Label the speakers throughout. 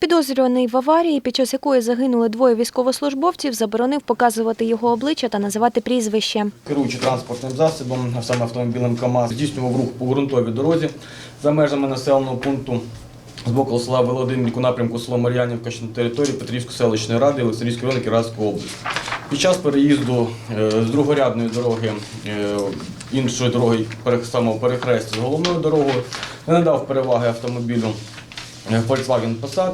Speaker 1: Підозрюваний в аварії, під час якої загинули двоє військовослужбовців, заборонив показувати його обличчя та називати прізвище.
Speaker 2: Керуючи транспортним засобом, а саме автомобілем КАМАЗ, здійснював рух по ґрунтовій дорозі за межами населеного пункту з боку села Володимирік у напрямку село Мар'янівка, що на території Петрівської селищної ради Олександрійської району Кіровоградської області. Під час переїзду е, з другорядної дороги е, іншої дороги самого перехрестя з головною дорогою не надав переваги автомобілю Volkswagen Passat.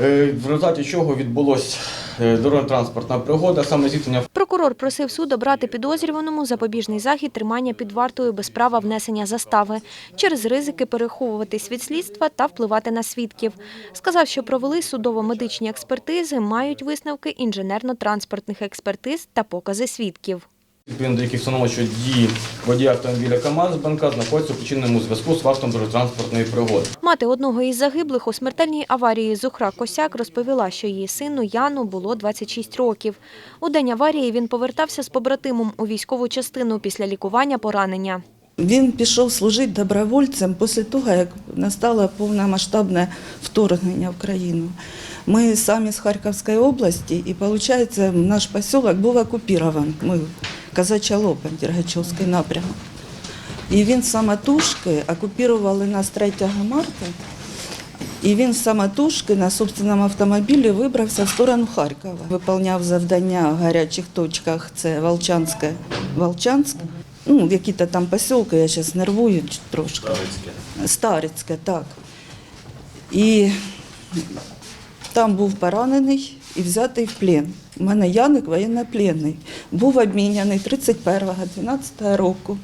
Speaker 2: Е, В результаті чого відбулася дорожньо-транспортна пригода, саме зіткнення
Speaker 1: Прокурор просив суд обрати підозрюваному запобіжний захід тримання під вартою без права внесення застави через ризики переховуватись від слідства та впливати на свідків. Сказав, що провели судово-медичні експертизи, мають висновки інженерно-транспортних експертиз та покази свідків.
Speaker 2: Відповідно до яких встановлено, що дії водія автомобіля КАМАЗ БНК знаходяться у причинному зв'язку з фактом дорожньо-транспортної пригоди.
Speaker 1: Мати одного із загиблих у смертельній аварії Зухра Косяк розповіла, що її сину Яну було 26 років. У день аварії він повертався з побратимом у військову частину після лікування поранення.
Speaker 3: Він пішов служити добровольцем після того, як настало повномасштабне вторгнення в країну. Ми самі з Харківської області, і виходить, наш поселок був окупований. Ми Казача Лопань, Дергачовський напрямок. І він самотужки окупували нас 3 марта. І він самотужки на собственному автомобілі вибрався в сторону Харкова. Виповняв завдання в гарячих точках, це Волчанське, Волчанськ. Ну, які-то там поселки, я зараз нервую трошки. Старицьке. Старицьке, так. І там був поранений і взятий в плен. У мене Яник воєннопленний. Був обміняний 31-го, 12 року,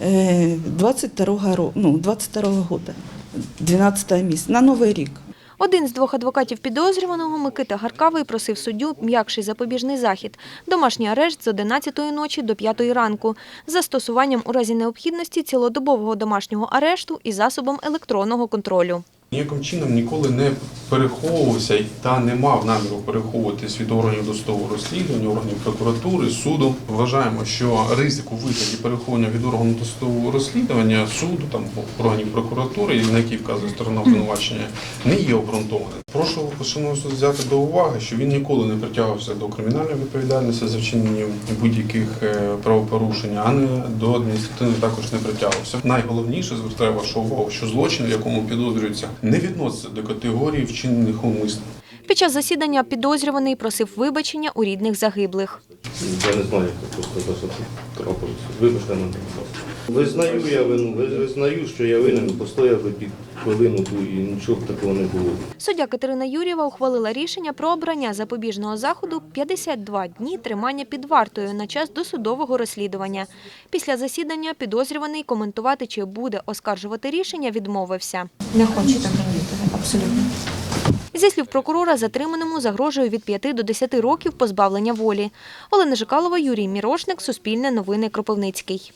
Speaker 3: е, 22-го року, ну, 22-го года, 12 місяць, на Новий рік.
Speaker 1: Один з двох адвокатів підозрюваного Микита Гаркавий просив суддю м'якший запобіжний захід – домашній арешт з 11 ночі до 5 ранку з застосуванням у разі необхідності цілодобового домашнього арешту і засобом електронного контролю.
Speaker 4: Ніяким чином ніколи не переховувався та не мав наміру переховуватись від органів досудового розслідування, органів прокуратури, суду. Вважаємо, що ризик у вигляді переховування від органу досудового розслідування суду, там органів прокуратури, на які вказує сторона обвинувачення, не є обґрунтованим. Прошу шановний суд взяти до уваги, що він ніколи не притягувався до кримінальної відповідальності за вчинення будь-яких е, правопорушень, а не до адміністративної також не притягувався. Найголовніше звертаю вашу увагу, що злочин, в якому підозрюється, не відноситься до категорії вчинених умисно.
Speaker 1: Під час засідання підозрюваний просив вибачення у рідних загиблих.
Speaker 5: Я не знаю, як це просто просто трапилося. Вибачте мене. будь. Визнаю я вину, ви- визнаю, що я винен, постояв би під хвилину ту і нічого б такого не було.
Speaker 1: Суддя Катерина Юрєва ухвалила рішення про обрання запобіжного заходу 52 дні тримання під вартою на час досудового розслідування. Після засідання підозрюваний коментувати, чи буде оскаржувати рішення, відмовився.
Speaker 6: Не хочете говорити, абсолютно.
Speaker 1: Зі слів прокурора, затриманому загрожує від 5 до 10 років позбавлення волі. Олена Жикалова, Юрій Мірошник, Суспільне новини Кропивницький.